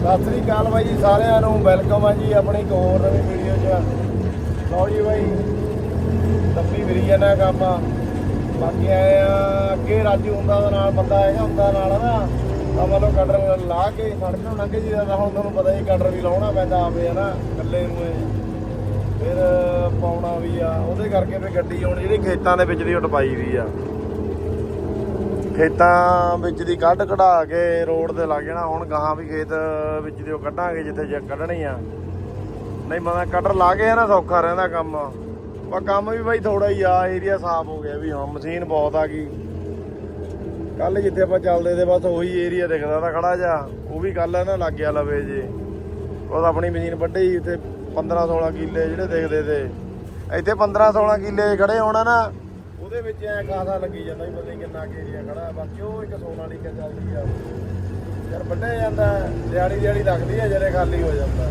ਸਤਿ ਸ੍ਰੀ ਅਕਾਲ ਬਾਈ ਜੀ, ਸਾਰਿਆਂ ਨੂੰ ਵੈਲਕਮ ਆ ਜੀ ਆਪਣੀ ਇੱਕ ਹੋਰ ਨਵੀਂ ਵੀਡੀਓ 'ਚ। ਲਓ ਜੀ ਬਾਈ, ਦੱਬੀ ਫਿਰੀ ਜਾਣਾ ਕੰਮ। ਬਾਕੀ ਆਏ ਆ, ਅੱਗੇ ਰਾਜੂ ਹੁੰਦਾ ਉਹਦੇ ਨਾਲ, ਬੰਦਾ ਹੈਗਾ ਹੁੰਦਾ ਨਾਲ ਨਾ ਤਾਂ ਮਤਲਬ ਕਟਰ ਲਾ ਕੇ ਸੜਕ ਨੂੰ ਲੰਘ ਜੀ ਦਾ ਹੁਣ ਤੁਹਾਨੂੰ ਪਤਾ ਹੀ ਕਟਰ ਵੀ ਲਾਉਣਾ ਪੈਂਦਾ ਆਪੇ ਹੈ ਨਾ ਇਕੱਲੇ ਨੂੰ ਫਿਰ ਪਾਉਣਾ ਵੀ ਆ, ਉਹਦੇ ਕਰਕੇ ਵੀ ਗੱਡੀ ਹੁਣ ਜਿਹੜੀ ਖੇਤਾਂ ਦੇ ਵਿੱਚ ਦੀ ਉਹ ਟਪਾਈ ਵੀ ਆ। ਖੇਤਾਂ ਵਿੱਚ ਦੀ ਕੱਢ ਕਢਾ ਕੇ ਰੋਡ ਤੇ ਲੱਗ ਜਾਣਾ, ਹੁਣ ਗਾਹਾਂ ਵੀ ਖੇਤ ਵਿੱਚ ਦੀ ਉਹ ਕੱਢਾਂਗੇ ਜਿੱਥੇ ਜੇ ਕੱਢਣੀ ਆ। ਨਹੀਂ ਮਤਲਬ ਕਟਰ ਲਾ ਕੇ ਨਾ, ਸੌਖਾ ਰਹਿੰਦਾ ਕੰਮ। ਪਰ ਕੰਮ ਵੀ ਬਾਈ ਥੋੜਾ ਹੀ ਆ ਏਰੀਆ ਸਾਫ਼ ਹੋ ਗਿਆ ਵੀ ਹਾਂ, ਮਸ਼ੀਨ ਬਹੁਤ ਆ ਗਈ। ਕੱਲ ਜਿੱਥੇ ਆਪਾਂ ਚੱਲਦੇ ਤੇ ਬਸ ਉਹੀ ਏਰੀਆ ਦਿਖਦਾ ਤਾਂ ਖੜਾ ਜਾ ਉਹ ਵੀ ਕੱਲ ਨਾ ਲੱਗ ਗਿਆ ਲਵੇ ਜੇ। ਉਹ ਤਾਂ ਆਪਣੀ ਮਸ਼ੀਨ ਵੱਢੀ, ਉੱਥੇ 15 16 ਕਿੱਲੇ ਜਿਹੜੇ ਦੇਖਦੇ ਤੇ। ਇੱਥੇ 15 16 ਕਿੱਲੇ ਖੜੇ ਹੋਣਾ ਨਾ ਉਹਦੇ ਵਿੱਚ ਐ ਖਾਸਾ ਲੱਗੀ ਜਾਂਦਾ ਵੀ ਪਤਾ ਨੀ ਕਿੰਨਾ ਏਰੀਆ ਖੜਾ ਬਾਕੀ ਉਹ ਇੱਕ ਸੋਨਾਲੀਕਾ ਚੱਲਦੀ ਆ। ਯਾਰ ਵੱਡੇ ਜਾਂਦਾ, ਦਿਹਾੜੀ ਦਿਹਾੜੀ ਲੱਗਦੀ ਆ, ਜਿਹੜੇ ਖਾਲੀ ਹੋ ਜਾਂਦਾ।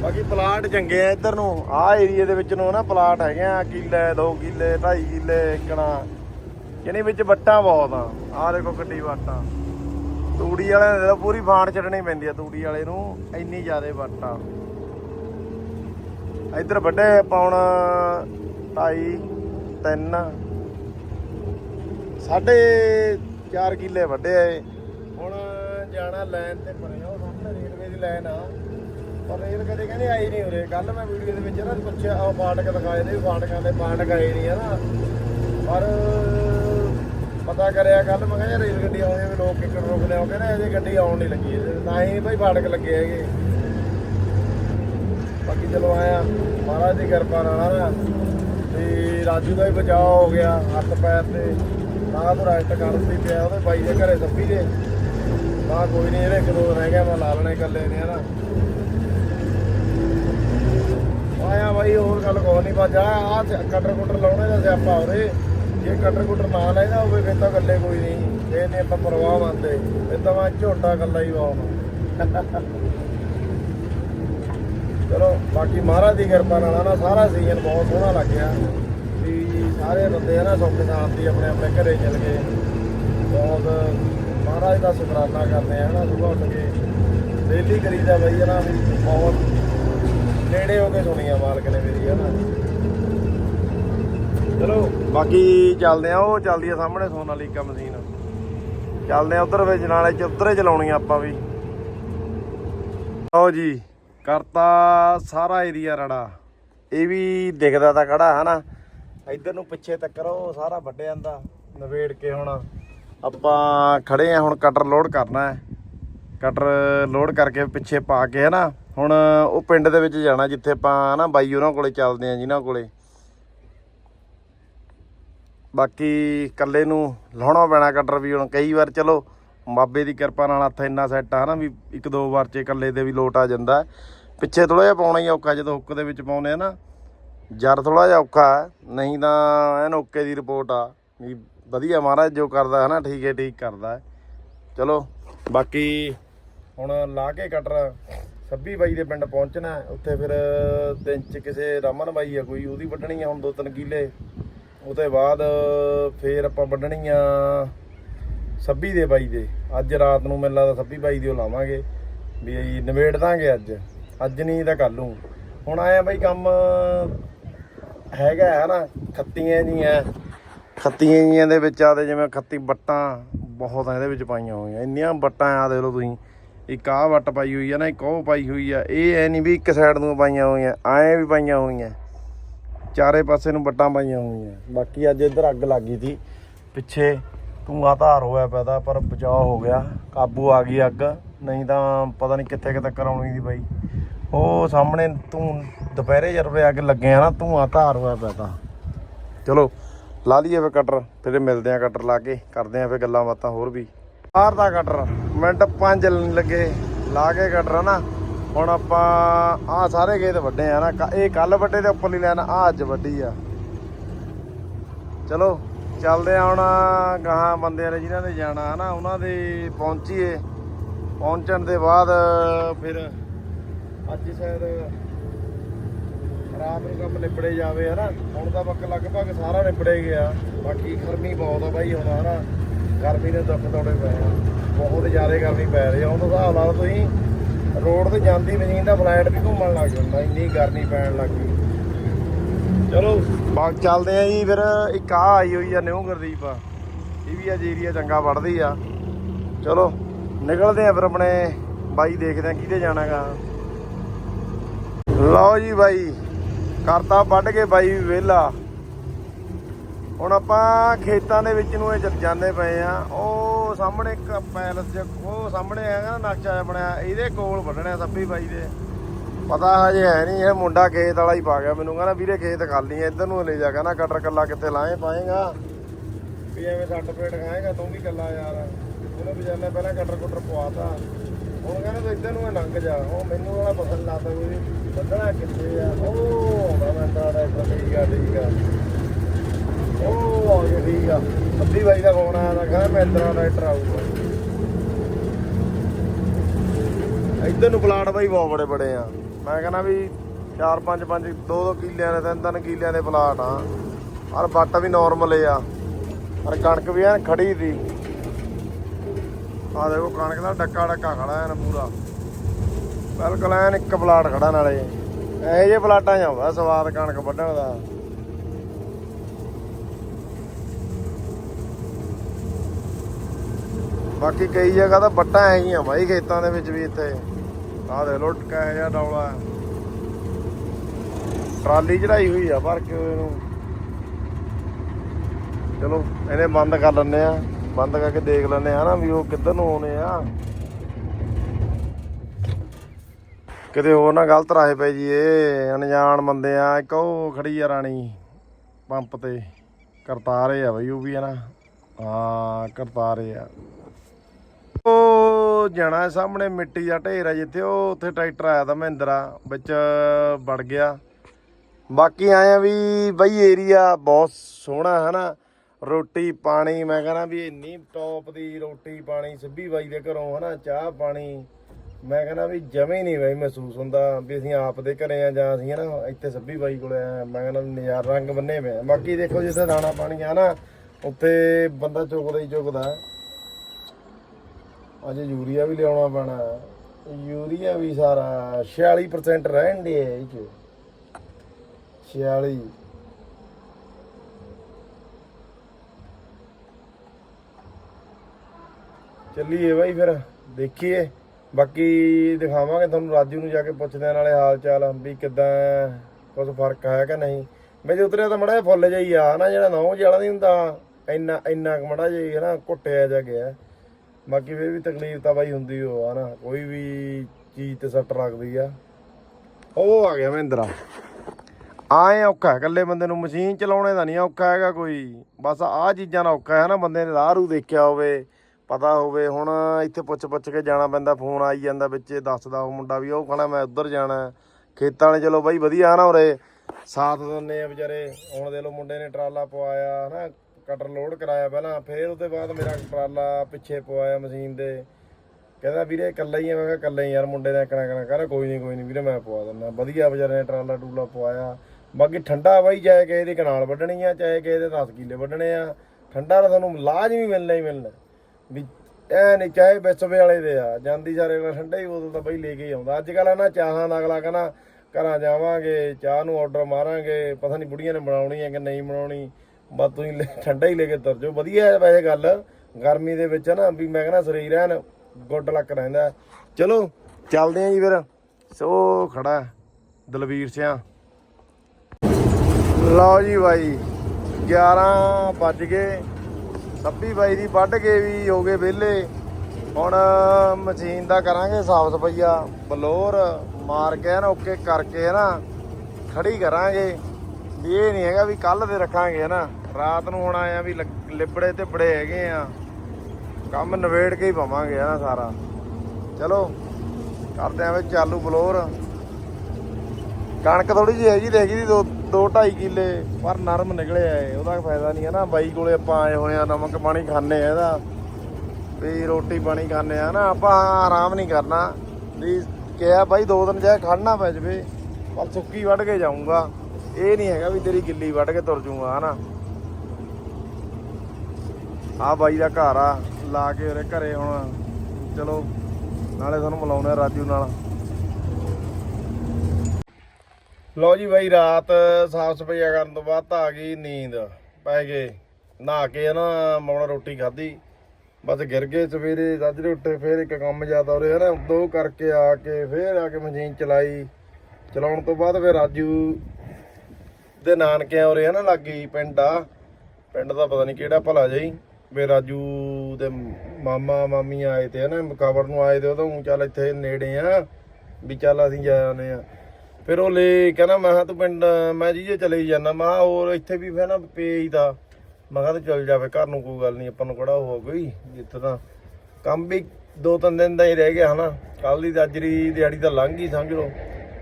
ਬਾਕੀ ਪਲਾਟ ਚੰਗੇ ਆ ਇੱਧਰ ਨੂੰ। ਆਹ ਏਰੀਆ ਦੇ ਵਿੱਚ ਨੂੰ ਨਾ ਪਲਾਟ ਹੈਗੇ ਆ, ਕਿੱਲੇ 2 ਕਿੱਲੇ 2.5 ਕਿੱਲੇ ਇੱਕਣਾ ਯਾਨੀ ਵਿੱਚ ਵੱਟਾਂ ਬਹੁਤ ਆ। ਆਹ ਦੇਖੋ ਗੱਡੀ ਵੱਟਾਂ। ਤੂੜੀ ਵਾਲੇ ਦੇ ਪੂਰੀ ਫਾਂਟ ਛੱਡਣੀ ਪੈਂਦੀ ਆ ਤੂੜੀ ਵਾਲੇ ਨੂੰ, ਇੰਨੀ ਜ਼ਿਆਦਾ ਵੱਟ। ਆ ਇੱਧਰ ਵੱਡੇ ਪਾਉਣ 2.5 3 ਸਾਢੇ 4 ਕਿੱਲੇ ਵੱਡੇ ਆ ਇਹ। ਹੁਣ ਜਾਣਾ ਲਾਈਨ ਤੇ ਪਰੇ ਉਹ ਸਾਹਮਣੇ ਰੇਲਵੇ ਦੀ ਲਾਈਨ ਆ। ਪਰ ਰੇਲ ਕਦੇ ਕਹਿੰਦੇ ਆਈ ਨਹੀਂ ਉਰੇ। ਕੱਲ ਮੈਂ ਵੀਡੀਓ ਦੇ ਵਿੱਚ ਨਾ ਪੁੱਛਿਆ ਉਹ ਫਾਟਕ ਦਿਖਾਏ ਨੇ ਵੀ ਫਾਟਕਾਂ ਦੇ ਫਾਟਕ ਆਏ ਨਹੀਂ ਆ ਨਾ। ਪਰ ਪਤਾ ਕਰਿਆ ਕੱਲ ਮੈਂ ਕਿਹਾ ਰੇਲ ਗੱਡੀ ਆਉਂਦੀ ਵੀ ਲੋਕ ਕਿੱਕਰ ਰੁਕਦੇ ਆ ਕਹਿੰਦੇ ਅਜੇ ਗੱਡੀ ਆਉਣ ਨਹੀਂ ਲੱਗੀ ਨਾ ਹੀ ਭਾਈ ਫਾਟਕ ਲੱਗੇ ਹੈਗੇ। ਬਾਕੀ ਚਲੋ ਆਇਆ ਮਹਾਰਾਜ ਦੀ ਕਿਰਪਾ ਨਾਲ ਨਾ ਤੇ ਰਾਜੂ ਦਾ ਵੀ ਬਚਾਅ ਹੋ ਗਿਆ, ਹੱਥ ਪੈਰ ਤੇ। ਨਾ ਤੋਂ ਰੈਸਟ ਕਰਦੀ ਪਿਆ, ਉਹਦੇ ਬਾਈ ਦੇ ਘਰੇ ਸੱਭੀ ਦੇ। ਨਾ ਕੋਈ ਨਹੀਂ, ਇਹਦੇ ਇੱਕ ਦੋ ਰਹਿ ਗਿਆ, ਮੈਂ ਲਾ ਲੈਣੇ ਇਕੱਲੇ ਨੇ, ਹਨਾ। ਆਇਆ ਬਾਈ, ਹੋਰ ਗੱਲ ਕੋਈ ਨਹੀਂ ਬਾਜਾ ਆ ਕਟਰ ਕੁਟਰ ਲਾਉਣੇ ਦਾ ਸਿਆਪਾ ਹੋਰੇ ਜੇ ਕਟਰ ਕੁਟਰ ਨਾ ਲੈਦਾ ਹੋਵੇ, ਫਿਰ ਤਾਂ ਇਕੱਲੇ ਕੋਈ ਨਹੀਂ। ਇਹ ਨੇ ਆਪਾਂ ਪਰਵਾਹ ਮੰਨਦੇ ਇਹ ਤਾਂ ਮੈਂ ਝੋਟਾ ਇਕੱਲਾ ਹੀ ਵਾਉਣਾ ਚਲੋ, ਬਾਕੀ ਮਹਾਰਾਜ ਦੀ ਕਿਰਪਾ ਨਾਲ ਨਾ ਸਾਰਾ ਸੀਜ਼ਨ ਬਹੁਤ ਸੋਹਣਾ ਲੱਗਿਆ ਵੀ ਸਾਰੇ ਬੰਦੇ ਆ ਨਾ ਸੁੱਖ ਸ਼ਾਂਤੀ ਆਪਣੇ ਆਪਣੇ ਘਰੇ ਚਲ ਗਏ। ਬਹੁਤ ਮਹਾਰਾਜ ਦਾ ਸ਼ੁਕਰਾਨਾ ਕਰਦੇ ਆ ਨਾ ਸੁਬਾਹ ਉੱਠ ਕੇ। ਡੇਲੀ ਕਰੀਦਾ ਬਈ ਹੈ ਨਾ ਵੀ ਬਹੁਤ ਨੇੜੇ ਹੋ ਕੇ ਸੁਣੀਆ ਮਾਲਕ ਨੇ ਮੇਰੀ ਹੈ ਨਾ ਚਲੋ, ਬਾਕੀ ਚੱਲਦੇ ਆ, ਉਹ ਚੱਲਦੀ ਆ ਸਾਹਮਣੇ ਸੋਨਾਲੀਕਾ ਮਸ਼ੀਨ। ਚੱਲਦੇ ਆ ਉਧਰ ਵਿੱਚ, ਨਾਲੇ ਚ ਉਧਰੇ ਚਲਾਉਣੀ ਆਪਾਂ ਵੀ। ਲਓ ਜੀ, ਕਰਤਾ ਸਾਰਾ ਏਰੀਆ ਰੜਾ। ਇਹ ਵੀ ਦਿਖਦਾ ਤਾਂ ਖੜਾ, ਹਨਾ। ਇੱਧਰ ਨੂੰ ਪਿੱਛੇ ਤੱਕ ਉਹ ਸਾਰਾ ਵੱਡੇ ਜਾਂਦਾ, ਨਵੇੜ ਕੇ ਹੁਣ। ਆਪਾਂ ਖੜੇ ਆ, ਹੁਣ ਕਟਰ ਲੋਡ ਕਰਨਾ ਹੈ। ਕਟਰ ਲੋਡ ਕਰਕੇ ਪਿੱਛੇ ਪਾ ਕੇ ਹੈ ਨਾ ਹੁਣ ਉਹ ਪਿੰਡ ਦੇ ਵਿੱਚ ਜਾਣਾ, ਜਿੱਥੇ ਆਪਾਂ ਨਾ ਬਾਈ ਉਹਨਾਂ ਕੋਲੇ ਚੱਲਦੇ ਆ, ਜਿਨ੍ਹਾਂ ਕੋਲੇ। ਬਾਕੀ ਇਕੱਲੇ ਨੂੰ ਲਾਉਣਾ ਪੈਣਾ ਕਟਰ ਵੀ ਹੁਣ ਕਈ ਵਾਰ, ਚਲੋ, ਬਾਬੇ ਦੀ ਕਿਰਪਾ ਨਾਲ ਹੱਥ ਇੰਨਾ ਸੈੱਟ ਆ ਨਾ ਵੀ ਇੱਕ ਦੋ ਵਾਰ ਚ ਇਕੱਲੇ ਦੇ ਵੀ ਲੋਟ ਆ ਜਾਂਦਾ। ਪਿੱਛੇ ਥੋੜਾ ਜਿਹਾ ਪਾਉਣਾ ਹੀ ਔਖਾ, ਜਦੋਂ ਹੁੱਕ ਦੇ ਵਿੱਚ ਪਾਉਨੇ ਆ ਨਾ ਜਰ ਥੋੜਾ ਜਿਹਾ ਔਖਾ ਹੈ, ਨਹੀਂ ਤਾਂ ਐਨ ਓਕੇ ਦੀ ਰਿਪੋਰਟ ਆ, ਵੀ ਵਧੀਆ ਮਹਾਰਾਜ ਜੋ ਕਰਦਾ ਹੈ ਨਾ, ਠੀਕ ਹੈ, ਠੀਕ ਕਰਦਾ ਹੈ। ਚਲੋ, ਬਾਕੀ ਹੁਣ ਲਾ ਕੇ ਕਟਰ ਸੱਬੀ ਬਾਈ ਦੇ ਪਿੰਡ ਪਹੁੰਚਣਾ ਉੱਥੇ ਫਿਰ ਦਿਨ ਚ ਕਿਸੇ ਰਮਨ ਬਾਈ ਆ, ਕੋਈ ਉਹਦੀ ਵੱਢਣੀ ਆ ਹੁਣ ਦੋ ਤਿੰਨ ਕਿੱਲੇ। ਉਹਦੇ ਬਾਅਦ ਫੇਰ ਆਪਾਂ ਵੱਢਣੀ ਆ ਸੱਬੀ ਦੇ ਬਾਈ ਦੇ। ਅੱਜ ਰਾਤ ਨੂੰ ਮੈਨੂੰ ਲੱਗਦਾ ਸੱਬੀ ਬਾਈ ਦੀ ਉਹ ਲਾਵਾਂਗੇ, ਵੀ ਅਸੀਂ ਨਿਬੇੜ ਦਾਂਗੇ ਅੱਜ। ਅੱਜ ਨਹੀਂ ਤਾਂ ਕੱਲ ਨੂੰ। ਹੁਣ ਆਇਆ ਬਾਈ ਕੰਮ ਹੈਗਾ ਹੈ ਨਾ, ਖੱਤੀਆਂ ਜੀਆਂ ਖੱਤੀਆਂ ਜੀਆਂ ਦੇ ਵਿੱਚ ਆ ਆਦੇ ਜਿਵੇਂ ਖੱਤੀ ਬੱਟਾਂ ਬਹੁਤ ਆ, ਇਹਦੇ ਵਿੱਚ ਪਾਈਆਂ ਹੋਈਆਂ। ਇੰਨੀਆਂ ਬੱਟਾਂ ਆ ਦੇਖ ਲਓ ਤੁਸੀਂ। ਇੱਕ ਆਹ ਵੱਟ ਪਾਈ ਹੋਈ ਆ ਨਾ, ਇੱਕ ਉਹ ਪਾਈ ਹੋਈ ਆ। ਇਹ ਐ ਨਹੀਂ ਵੀ ਇੱਕ ਸਾਈਡ ਨੂੰ ਪਾਈਆਂ ਹੋਈਆਂ, ਐਂ ਵੀ ਪਾਈਆਂ ਹੋਈਆਂ। ਚਾਰੇ ਪਾਸੇ ਨੂੰ ਵੱਟਾਂ ਪਾਈਆਂ ਹੋਈਆਂ। ਬਾਕੀ ਅੱਜ ਇੱਧਰ ਅੱਗ ਲੱਗ ਗਈ ਸੀ। ਪਿੱਛੇ ਧੂਆਂ ਧਾਰ ਹੋਇਆ ਪੈਦਾ ਪਰ ਬਚਾਅ ਹੋ ਗਿਆ। ਕਾਬੂ ਆ ਗਈ ਅੱਗ। ਨਹੀਂ ਤਾਂ ਪਤਾ ਨਹੀਂ ਕਿੱਥੇ ਕਿੱਥੇ ਕਰਾਉਣੀ ਸੀ ਬਾਈ। ਉਹ ਸਾਹਮਣੇ ਤੂੰ ਦੁਪਹਿਰੇ ਜਦ ਉਰੇ ਅੱਗ ਲੱਗੇ ਆ ਨਾ ਧੂਆਂ ਧਾਰ ਹੋਇਆ ਪੈਦਾ ਚਲੋ, ਲਾ ਲਈਏ ਫੇ ਕਟਰ ਫਿਰ ਮਿਲਦੇ ਆ ਕਟਰ ਲਾ ਕੇ, ਕਰਦੇ ਆ ਫੇ ਗੱਲਾਂ ਬਾਤਾਂ ਹੋਰ ਵੀ। ਬਾਹਰ ਦਾ ਕਟਰ ਮਿੰਟ 5 ਲੱਗੇ, ਲਾ ਕੇ ਕਟਰ ਨਾ। ਹੁਣ ਆਪਾਂ ਆ ਸਾਰੇ ਖੇਤ ਵੱਡੇ ਆ ਨਾ ਇਹ ਕੱਲ ਵੱਡੇ ਤੇ ਉੱਪਰਲੀ ਲੈਣ ਆ, ਅੱਜ ਵੱਡੀ ਆ। ਚਲੋ, ਚੱਲਦੇ ਆ ਹੁਣ ਗਾਹਾਂ ਬੰਦਿਆਂ ਨੇ ਜਿਨ੍ਹਾਂ ਦੇ ਜਾਣਾ ਹਨਾ ਉਹਨਾਂ ਦੇ ਪਹੁੰਚੀਏ। ਪਹੁੰਚਣ ਦੇ ਬਾਅਦ ਫਿਰ ਅੱਜ ਸ਼ਾਇਦ ਰਾਤ ਨੂੰ ਕੰਮ ਨਿਬੜੇ ਜਾਵੇ, ਹਨਾ? ਹੁਣ ਤਾਂ ਬੱਕ ਲਗਭਗ ਸਾਰਾ ਨਿਬੜੇ ਗਿਆ। ਬਾਕੀ ਗਰਮੀ ਬਹੁਤ ਆ ਬਾਈ, ਹੁਣ, ਹਨਾ? ਗਰਮੀ ਨੇ ਦੁੱਖ ਤੋੜੇ ਪਏ ਆ। ਬਹੁਤ ਜ਼ਿਆਦਾ ਗਰਮੀ ਪੈ ਰਹੀ ਆ। ਹੁਣ ਤਾਂ ਹਿਸਾਬ ਨਾਲ ਤੁਸੀਂ ਰੋਡ ਤੇ ਜਾਂਦੀ ਮਸ਼ੀਨ ਦਾ ਫਲੈਟ ਵੀ ਘੁੰਮਣ ਲੱਗ ਜਾਂਦਾ। ਇੰਨੀ ਗਰਮੀ ਪੈਣ ਲੱਗ ਗਈ। ਚਲੋ ਬਾਗ ਚੱਲਦੇ ਆ ਜੀ। ਫਿਰ ਇੱਕ ਆ ਆਈ ਹੋਈ ਆ, ਨਿਊ ਗੁਰਦੀਪ ਆ। ਇਹ ਵੀ ਅੱਜ ਏਰੀਆ ਚੰਗਾ ਵੜਦੀ ਆ। ਚਲੋ, ਨਿਕਲਦੇ ਆ ਫਿਰ ਆਪਣੇ। ਬਾਈ ਦੇਖਦੇ ਆ ਕਿਹਦੇ ਜਾਣਾਗਾ ਲਓ ਜੀ ਬਾਈ, ਕਰਤਾ ਵੱਢ ਕੇ ਬਾਈ ਵੀ ਵਿਹਲਾ। ਹੁਣ ਆਪਾਂ ਖੇਤਾਂ ਦੇ ਵਿੱਚ ਨੂੰ ਇਹ ਜਾਂਦੇ ਪਏ ਆ। ਉਹ ਸਾਹਮਣੇ ਇੱਕ ਪੈਲਸ ਜਿਹਾ ਉਹ ਸਾਹਮਣੇ ਹੈਗਾ ਨਕਸ਼ਾ ਜਿਹਾ ਬਣਿਆ। ਇਹਦੇ ਕੋਲ ਵੱਢਣਿਆ ਸੱਭੀ ਬਾਈ ਦੇ। ਪਤਾ ਹਜੇ ਹੈ ਨਹੀਂ, ਇਹ ਮੁੰਡਾ ਖੇਤ ਵਾਲਾ ਹੀ ਪਾ ਗਿਆ ਮੈਨੂੰ। ਕਹਿੰਦਾ, ਵੀਰੇ ਖੇਤ ਖਾਲੀ ਐ ਇੱਧਰ ਨੂੰ ਲੈ ਜਾ। ਕਹਿੰਦਾ ਕਟਰ ਕੱਲਾ ਕਿੱਥੇ ਲਾਏ, ਪਾਏਗਾ। ਵੀ ਐਵੇਂ ਸੱਟ ਪੇਟ ਖਾਏਗਾ, ਤੂੰ ਵੀ ਕੱਲਾ ਯਾਰ। ਉਹਨੇ ਬਜਾਨੇ ਪਹਿਲਾਂ ਕਟਰ ਕੁਟਰ ਪਵਾਤਾ ਹੁਣ ਕਹਿੰਦਾ ਤੂੰ ਇੱਧਰ ਨੂੰ ਲੰਘ ਜਾ। ਉਹ ਮੈਨੂੰ ਵਾਲਾ ਪਸੰਦ ਲਾਤਾ ਵੀ ਵੱਢਣਾ ਕਿੱਥੇ ਆ। ਉਹ ਆਉਂਦਾ ਮੈਂ ਤਾਂ ਡਾਕਟਰ ਠੀਕ ਆ ਠੀਕ ਆ। ਉਹ ਆ ਗਿਆ, ਠੀਕ ਆ। ਅੱਧੀ ਬਾਈ ਦਾ ਫੋਨ ਆਇਆ ਤਾਂ ਕਹਿੰਦਾ ਮੈਂ ਇੱਧਰ ਡਾਕਟਰ ਆਊਗਾ। ਇੱਧਰ ਨੂੰ ਪਲਾਟ ਬਾਈ ਬਹੁਤ ਬੜੇ ਬੜੇ ਆ। ਮੈਂ ਕਹਿੰਦਾ ਵੀ 4 5 5 2 2 ਕਿੱਲਿਆਂ ਦੇ, ਤਿੰਨ ਤਿੰਨ ਕਿੱਲਿਆਂ ਦੇ ਪਲਾਟ ਆ। ਔਰ ਬੱਟ ਵੀ ਨਾਰਮਲ ਆ। ਔਰ ਕਣਕ ਵੀ ਐਨ ਖੜੀ ਦੀ ਆ ਦੇਖੋ ਕਣਕ ਦਾ ਡੱਕਾ ਡੱਕਾ ਖੜਾ ਐਨ ਪੂਰਾ। ਬਿਲਕੁਲ ਐਨ ਇੱਕ ਪਲਾਟ ਖੜਾ ਨਾਲੇ। ਇਹੋ ਜਿਹੇ ਪਲਾਟਾਂ 'ਚ ਆਉਂਦਾ ਸਵਾਦ ਕਣਕ ਵੱਢਣ ਦਾ। ਬਾਕੀ ਕਈ ਜਗ੍ਹਾ ਤਾਂ ਬੱਟਾਂ ਹੈਗੀਆਂ ਬਾਈ ਖੇਤਾਂ ਦੇ ਵਿੱਚ ਵੀ ਇੱਥੇ। ਆਹ ਦੇ ਲੋ ਕਹਿ ਜਿਹਾ ਡੌਲਾ। ਟਰਾਲੀ ਚੜਾਈ ਹੋਈ ਆ ਭਰ ਕੇ ਇਹਨੂੰ। ਚਲੋ, ਇਹਨੇ ਬੰਦ ਕਰ ਲੈਂਦੇ ਆ। ਬੰਦ ਕਰਕੇ ਦੇਖ ਲੈਂਦੇ ਆ ਨਾ ਵੀ ਉਹ ਕਿੱਧਰ ਨੂੰ ਆਉਣੇ ਆ। ਕਿਤੇ ਹੋਰ ਨਾ ਗਲਤ ਰਾਹੇ ਪੈ ਜੀਏ, ਅਣਜਾਣ ਬੰਦੇ ਆ। ਇੱਕ ਉਹ ਖੜੀ ਆ ਰਾਣੀ, ਪੰਪ ਤੇ। ਕਰਤਾਰੇ ਆ ਬਈ, ਉਹ ਵੀ ਆ ਨਾ। ਹਾਂ, ਕਰਤਾਰੇ ਆ। ਉਹ ਜਾਣਾ ਸਾਹਮਣੇ ਮਿੱਟੀ ਦਾ ਢੇਰ ਆ ਜਿੱਥੇ ਉਹ ਉੱਥੇ ਟਰੈਕਟਰ ਆਇਆ ਤਾਂ ਮਹਿੰਦਰਾ ਵਿੱਚ ਵੜ ਗਿਆ। ਬਾਕੀ ਆਇਆ ਵੀ ਬਈ ਏਰੀਆ ਬਹੁਤ ਸੋਹਣਾ ਹੈ ਨਾ ਰੋਟੀ ਪਾਣੀ, ਮੈਂ ਕਹਿੰਦਾ ਵੀ ਇੰਨੀ ਟੌਪ ਦੀ ਰੋਟੀ ਪਾਣੀ ਸਿੱਬੀ ਬਾਈ ਦੇ ਘਰੋਂ, ਹਨਾ, ਚਾਹ ਪਾਣੀ। ਮੈਂ ਕਹਿੰਦਾ ਵੀ ਜਮੇ ਨਹੀਂ ਬਈ ਮਹਿਸੂਸ ਹੁੰਦਾ ਵੀ ਅਸੀਂ ਆਪ ਦੇ ਘਰੇ ਆ ਜਾਂ ਅਸੀਂ, ਹਨਾ, ਇੱਥੇ ਸੱਬੀ ਬਾਈ ਕੋਲੇ ਆ। ਮੈਂ ਕਹਿੰਦਾ ਵੀ ਨਜ਼ਾਰਾ ਰੰਗ ਬੰਨੇ ਪਏ ਬਾਕੀ ਦੇਖੋ ਜਿੱਥੇ ਦਾਣਾ ਪਾਣੀ ਆ ਨਾ ਉੱਥੇ ਬੰਦਾ ਚੁੱਕਦਾ ਹੀ ਚੁੱਕਦਾ। ਅੱਜ ਯੂਰੀਆ ਵੀ ਲਿਆਉਣਾ ਪੈਣਾ। ਯੂਰੀਆ ਵੀ ਸਾਰਾ 46% ਰਹਿਣ ਦੇ ਇਹ ਚ। 46 ਚੱਲੀਏ ਬਾਈ ਫਿਰ, ਦੇਖੀਏ। ਬਾਕੀ ਦਿਖਾਵਾਂਗੇ ਤੁਹਾਨੂੰ, ਰਾਜੂ ਨੂੰ ਜਾ ਕੇ ਪੁੱਛਦੇ ਆ ਨਾਲੇ ਹਾਲ ਚਾਲ ਵੀ ਕਿਦਾਂ ਕੁਝ ਫ਼ਰਕ ਹੈ ਕਿ ਨਹੀਂ। ਮੈਂ ਜੇ ਉਤਰਿਆ ਤਾਂ ਮੜਾ ਜਿਹਾ ਫੁੱਲ ਜਾਈ ਆ ਨਾ ਜਿਹੜਾ ਨੌ ਜਿਹਾ ਨਹੀਂ ਹੁੰਦਾ, ਇੰਨਾ ਇੰਨਾ ਮੜਾ ਜਿਹਾ ਨਾ ਘੁੱਟਿਆ ਜਾ ਗਿਆ। ਬਾਕੀ ਫਿਰ ਵੀ ਤਕਲੀਫ ਤਾਂ ਬਾਈ ਹੁੰਦੀ ਹੋ ਆ ਨਾ ਕੋਈ ਵੀ ਚੀਜ਼ ਤੇ ਸੱਟ ਲੱਗਦੀ ਆ। ਉਹ ਆ ਗਿਆ ਮਹਿੰਦਰਾ। ਆਏ ਔਖਾ ਇਕੱਲੇ ਬੰਦੇ ਨੂੰ ਮਸ਼ੀਨ ਚਲਾਉਣੇ ਦਾ ਨਹੀਂ ਔਖਾ ਹੈਗਾ ਕੋਈ। ਬਸ ਆਹ ਚੀਜ਼ਾਂ ਨਾਲ ਔਖਾ ਹੈ ਨਾ ਬੰਦੇ ਨੇ ਰਾਹ ਰੂ ਦੇਖਿਆ ਹੋਵੇ। ਪਤਾ ਹੋਵੇ, ਹੁਣ ਇੱਥੇ ਪੁੱਛ ਪੁੱਛ ਕੇ ਜਾਣਾ ਪੈਂਦਾ, ਫੋਨ ਆਈ ਜਾਂਦਾ ਵਿੱਚ, ਦੱਸਦਾ ਉਹ ਮੁੰਡਾ ਵੀ, ਉਹ ਕਹਣਾ ਮੈਂ ਉੱਧਰ ਜਾਣਾ। ਖੇਤਾਂ ਵਾਲੇ, ਚਲੋ ਬਾਈ, ਵਧੀਆ ਨਾ ਉਰੇ। ਸਾਥ ਦਿੰਦੇ ਆ ਵਿਚਾਰੇ। ਹੁਣ ਦੇ ਲੋ ਮੁੰਡੇ ਨੇ ਟਰਾਲਾ ਪਵਾਇਆ, ਹਨਾ, ਕਟਰ ਲੋਡ ਕਰਾਇਆ ਪਹਿਲਾਂ। ਫੇਰ ਉਹਦੇ ਬਾਅਦ ਮੇਰਾ ਟਰਾਲਾ ਪਿੱਛੇ ਪਵਾਇਆ ਮਸ਼ੀਨ ਦੇ। ਕਹਿੰਦਾ, ਵੀਰੇ, ਇਕੱਲਾ ਹੀ ਆ। ਮੈਂ ਕਿਹਾ, ਇਕੱਲਾ ਹੀ ਯਾਰ, ਮੁੰਡੇ ਨੇ ਕਰਾ ਕਰਾ ਕਹਿੰਦਾ ਕੋਈ ਨਹੀਂ ਕੋਈ ਨਹੀਂ, ਵੀਰੇ, ਮੈਂ ਪਵਾ ਦਿੰਦਾ। ਵਧੀਆ ਵਿਚਾਰੇ ਨੇ ਟਰਾਲਾ ਟੂਲਾ ਪਵਾਇਆ। ਬਾਕੀ ਠੰਡਾ ਬਾਈ, ਚਾਹੇ ਕਿਸੇ ਦੀ ਕਨਾਲ ਵੱਢਣੀ ਆ, ਚਾਹੇ ਕਿਸੇ ਦੇ 10 ਕਿੱਲੇ ਵੱਢਣੇ ਆ। ਠੰਡਾ ਤਾਂ ਤੁਹਾਨੂੰ ਲਾਜ਼ਮੀ ਮਿਲਣਾ ਹੀ ਮਿਲਣਾ। ਵੀ ਐ ਨਹੀਂ ਚਾਹੇ ਵਿਸਵੇ ਵਾਲੇ ਦੇ ਆ, ਜਾਂਦੀ ਸਾਰੇ ਅਗਲਾ ਠੰਡਾ ਹੀ ਬੋਤਲ ਤਾਂ ਬਈ ਲੈ ਕੇ ਹੀ ਆਉਂਦਾ। ਅੱਜ ਕੱਲ੍ਹ ਨਾ ਚਾਹਾਂ ਦਾ ਅਗਲਾ ਕਹਿੰਦਾ, ਘਰਾਂ ਜਾਵਾਂਗੇ, ਚਾਹ ਨੂੰ ਆਰਡਰ ਮਾਰਾਂਗੇ, ਪਤਾ ਨਹੀਂ ਬੁੜੀਆਂ ਨੇ ਬਣਾਉਣੀ ਹੈ ਕਿ ਨਹੀਂ ਬਣਾਉਣੀ, ਬਸ ਤੁਸੀਂ ਲੈ- ਠੰਡਾ ਹੀ ਲੈ ਕੇ ਤੁਰ ਜਾਓ। ਵਧੀਆ ਹੈ ਵੈਸੇ ਗੱਲ, ਗਰਮੀ ਦੇ ਵਿੱਚ ਨਾ ਵੀ ਮੈਂ ਕਹਿੰਦਾ ਸਰੀਰ ਐਨ ਗੁੱਡ ਲੱਕ ਰਹਿੰਦਾ। ਚਲੋ, ਚੱਲਦੇ ਆਂ ਜੀ ਫਿਰ। ਸੋ ਖੜਾ ਹੈ, ਦਲਵੀਰ ਸਿਆ। ਲਓ ਜੀ ਬਾਈ 11 ਵੱਜ ਗਏ। ਸੱਭੀ ਬਾਈ ਦੀ ਵੱਢ ਕੇ ਵੀ ਹੋ ਗਏ ਵਿਹਲੇ। ਹੁਣ ਮਸ਼ੀਨ ਦਾ ਕਰਾਂਗੇ ਸਾਫ਼ ਸਫਾਈਆ। ਬਲੋਰ, ਮਾਰ ਕੇ ਨਾ ਓਕੇ ਕਰਕੇ ਨਾ ਖੜੀ ਕਰਾਂਗੇ। ਵੀ ਇਹ ਨਹੀਂ ਹੈਗਾ ਵੀ ਕੱਲ ਦੇ ਰੱਖਾਂਗੇ ਨਾ। ਰਾਤ ਨੂੰ ਹੁਣ ਆਇਆ ਵੀ ਲੱਗ- ਲਿਬੜੇ ਤੇ ਬੜੇ ਹੈਗੇ ਆ। ਕੰਮ ਨਵੇੜ ਕੇ ਹੀ ਪਵਾਂਗੇ ਨਾ ਸਾਰਾ। ਚਲੋ, ਕਰਦੇ ਆਂ ਵੀ ਚਾਲੂ ਬਲੋਰ। ਕਣਕ ਥੋੜੀ ਜਿਹੀ ਹੈਗੀ ਦੇਗੀ ਦੀ ਦੋ 2.5 ਕਿੱਲੇ ਪਰ ਨਰਮ ਨਿਕਲਿਆ ਏ ਉਹਦਾ ਫਾਇਦਾ ਨਹੀਂ ਹੈ ਨਾ। ਬਾਈ ਕੋਲੇ ਆਪਾਂ ਆਏ ਹੋਏ ਆ, ਨਮਕ ਪਾਣੀ ਖਾਣੇ ਆ ਇਹਦਾ। ਵੀ ਰੋਟੀ ਪਾਣੀ ਖਾਣੇ ਆ ਨਾ, ਆਪਾਂ ਆਰਾਮ ਨਹੀਂ ਕਰਨਾ। ਵੀ ਕਿਹਾ ਬਾਈ ਦੋ ਦਿਨ ਜਾਏ ਖੜਨਾ ਪੈ ਜਵੇ, ਪਰ ਸੁੱਕੀ ਵੱਢ ਕੇ ਜਾਊਂਗਾ। ਇਹ ਨਹੀਂ ਹੈਗਾ ਵੀ ਤੇਰੀ ਗਿੱਲੀ ਵੱਢ ਕੇ ਤੁਰ ਜੂਗਾ ਹਨਾ। ਆ ਬਾਈ ਦਾ ਘਰ ਆ, ਲਾ ਕੇ ਉਹਦੇ ਘਰੇ ਹੁਣ, ਚਲੋ, ਨਾਲੇ ਤੁਹਾਨੂੰ ਮਿਲਾਉਂਦੇ ਆ ਰਾਜੂ ਨਾਲ। ਲਓ ਜੀ ਬਾਈ, ਰਾਤ ਸਾਫ਼ ਸਫਾਈਆ ਕਰਨ ਤੋਂ ਬਾਅਦ ਤਾਂ ਆ ਗਈ ਨੀਂਦ। ਪੈ ਗਏ। ਨਹਾ ਕੇ ਨਾ ਮੌਣਾ ਰੋਟੀ ਖਾਧੀ। ਬਸ ਗਿਰ ਗਏ ਸਵੇਰੇ ਸਾਜਰੇ ਉੱਠੇ, ਫੇਰ ਇੱਕ ਕੰਮ ਜ਼ਿਆਦਾ ਹੋ ਰਿਹਾ ਨਾ ਉਦੋਂ ਕਰਕੇ ਆ ਕੇ ਫੇਰ ਆ ਕੇ ਮਸ਼ੀਨ ਚਲਾਈ। ਚਲਾਉਣ ਤੋਂ ਬਾਅਦ ਫਿਰ ਰਾਜੂ ਦੇ ਨਾਨਕਿਆਂ ਹੋ ਰਿਹਾ ਨਾ ਲੱਗੀ ਪਿੰਡ ਆ। ਪਿੰਡ ਦਾ ਪਤਾ ਨਹੀਂ ਕਿਹੜਾ ਭਲਾ ਜਾਈ ਵੀ ਰਾਜੂ ਦੇ ਮਾਮਾ, ਮਾਮੀ ਆਏ ਤੇ ਨਾ ਮੁਕਾਬਰ ਨੂੰ ਆਏ ਤੇ ਉਹ ਤਾਂ ਚੱਲ ਇੱਥੇ ਨੇੜੇ ਆ। ਵੀ ਚੱਲ ਅਸੀਂ ਜਾ ਆਉਂਦੇ ਆ। ਫਿਰ ਉਹ ਲੈ ਕਹਿੰਦਾ, ਮੈਂ ਕਿਹਾ ਤੂੰ ਪਿੰਡ, ਮੈਂ ਜੀ ਜੇ ਚਲੇ ਜਾਣਾ ਮੈਂ ਕਿਹਾ ਹੋਰ ਇੱਥੇ ਵੀ ਫਿਰ ਨਾ ਪੇਜ ਦਾ। ਮੈਂ ਕਿਹਾ ਤੂੰ ਚੱਲ ਜਾਵੇ ਘਰ ਨੂੰ ਕੋਈ ਗੱਲ ਨਹੀਂ ਆਪਾਂ ਨੂੰ ਕਿਹੜਾ ਹੋ ਗਈ ਜਿੱਥੇ ਤਾਂ। ਕੰਮ ਵੀ ਦੋ ਤਿੰਨ ਦਿਨ ਦਾ ਹੀ ਰਹਿ ਗਿਆ, ਹਨਾ। ਕੱਲ ਦੀ ਤਾਂ ਅਜਰੀ ਦਿਹਾੜੀ ਤਾਂ ਲੰਘ ਗਈ, ਸਮਝ ਲਓ।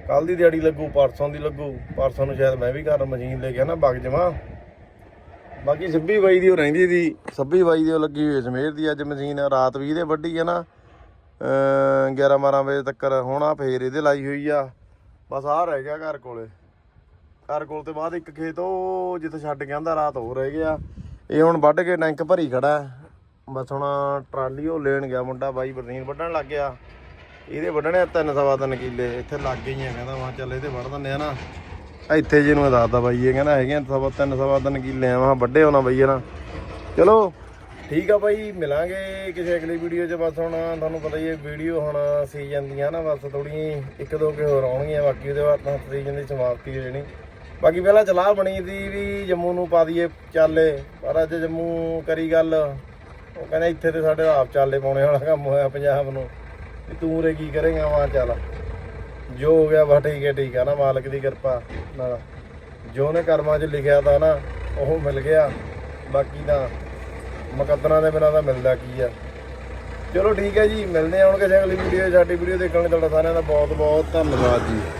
ਕੱਲ ਦੀ ਦਿਹਾੜੀ ਲੱਗੂ, ਪਰਸੋਂ ਦੀ ਲੱਗੂ। ਪਰਸੋਂ ਨੂੰ ਸ਼ਾਇਦ ਮੈਂ ਵੀ ਘਰ ਮਸ਼ੀਨ ਲੈ ਕੇ ਨਾ ਵਗ ਜਾਵਾਂ ਬਾਕੀ ਸੱਬੀ ਬਾਈ ਦੀ ਉਹ ਰਹਿੰਦੀ ਸੀ ਸੱਬੀ ਬਾਈ ਦੀ ਉਹ ਲੱਗੀ ਹੋਈ ਸਮੇਰ ਦੀ, ਅੱਜ ਮਸ਼ੀਨ ਰਾਤ ਵੀ ਇਹਦੇ ਵੱਡੀ ਹੈ ਨਾ। ਅਮ 11 12 ਵਜੇ ਤੱਕ ਹੋਣਾ, ਫੇਰ ਇਹਦੇ ਲਾਈ ਹੋਈ ਆ। ਬਸ ਆਹ ਰਹਿ ਗਿਆ ਘਰ ਕੋਲੇ। ਘਰ ਕੋਲ ਤੇ ਬਾਅਦ ਇੱਕ ਖੇਤ ਉਹ ਜਿੱਥੇ ਛੱਡ ਕੇ ਆਂਦਾ, ਰਾਤ ਹੋ ਰਹਿ ਗਿਆ। ਇਹ ਹੁਣ ਵੱਢ ਕੇ ਟੈਂਕ ਭਰੀ ਖੜਾ ਬਸ ਹੁਣ ਟਰਾਲੀ ਉਹ ਲੈਣ ਗਿਆ ਮੁੰਡਾ, ਬਾਈ ਬਰਨੀਨ ਵੱਢਣ ਲੱਗ ਗਿਆ। ਇਹਦੇ ਵੱਢਣੇ ਆ ਤਿੰਨ ਸਵਾ ਤਿੰਨ ਕਿੱਲੇ, ਇੱਥੇ ਲੱਗ ਗਈਆਂ, ਕਹਿੰਦਾ ਵਾ ਚੱਲ ਇਹਦੇ ਵੱਢ ਦਿੰਦੇ ਆ ਨਾ। ਇੱਥੇ ਜਿਹਨੂੰ ਦੱਸਦਾ ਬਾਈ, ਇਹ ਕਹਿੰਦਾ ਹੈਗੇ ਸਵਾ ਤਿੰਨ ਸਵਾ ਤਿੰਨ ਕਿੱਲੇ ਆ, ਮੈਂ ਵੱਡੇ ਹੋਣਾ ਬਈ ਬਾਈ ਨਾ ਚਲੋ ਠੀਕ ਆ ਬਾਈ, ਮਿਲਾਂਗੇ ਕਿਸੇ ਅਗਲੀ ਵੀਡੀਓ 'ਚ। ਬਸ ਹੁਣ ਤੁਹਾਨੂੰ ਪਤਾ ਹੀ ਹੈ ਵੀਡੀਓ ਹੁਣ ਸੀਜ਼ਨ ਦੀਆਂ ਨਾ, ਬਸ ਥੋੜੀ ਇੱਕ ਦੋ ਕੇ ਹੋਰ ਆਉਣਗੀਆਂ, ਬਾਕੀ ਉਹਦੇ ਬਾਅਦ ਤਾਂ ਸੀਜ਼ਨ ਦੀ ਸਮਾਪਤੀ ਹੋ ਜਾਣੀ। ਬਾਕੀ ਪਹਿਲਾਂ ਚਲਾਹ ਬਣੀ ਦੀ ਵੀ ਜੰਮੂ ਨੂੰ ਪਾ ਦਈਏ, ਚਾਲੇ ਪਰ ਅੱਜ ਜੰਮੂ ਕਰੀ ਗੱਲ, ਉਹ ਕਹਿੰਦਾ ਇੱਥੇ ਤੇ ਸਾਡੇ ਆਪ ਚਾਲੇ ਪਾਉਣੇ ਵਾਲਾ ਕੰਮ ਹੋਇਆ ਪੰਜਾਬ ਨੂੰ। ਵੀ ਤੂੰ ਉਰੇ ਕੀ ਕਰੇਗਾ ਵਾ ਚੱਲ। ਜੋ ਹੋ ਗਿਆ, ਬਸ ਠੀਕ ਹੈ ਠੀਕ ਹੈ ਨਾ, ਮਾਲਕ ਦੀ ਕਿਰਪਾ ਨਾਲ। ਜੋ ਨੇ ਕਰਮਾਂ 'ਚ ਲਿਖਿਆ ਤਾਂ ਨਾ, ਉਹ ਮਿਲ ਗਿਆ। ਬਾਕੀ ਤਾਂ ਮੁਕੱਦਰਾਂ ਦੇ ਬਿਨਾਂ ਤਾਂ ਮਿਲਦਾ ਕੀ ਆ। ਚਲੋ ਠੀਕ ਹੈ ਜੀ, ਮਿਲਦੇ ਹਾਂ ਹੁਣ ਕਿਸੇ ਅਗਲੀ ਵੀਡੀਓ ਸਾਡੀ ਵੀਡੀਓ ਦੇਖਣ ਲਈ। ਤੁਹਾਡਾ ਸਾਰਿਆਂ ਦਾ ਬਹੁਤ ਬਹੁਤ ਧੰਨਵਾਦ ਜੀ।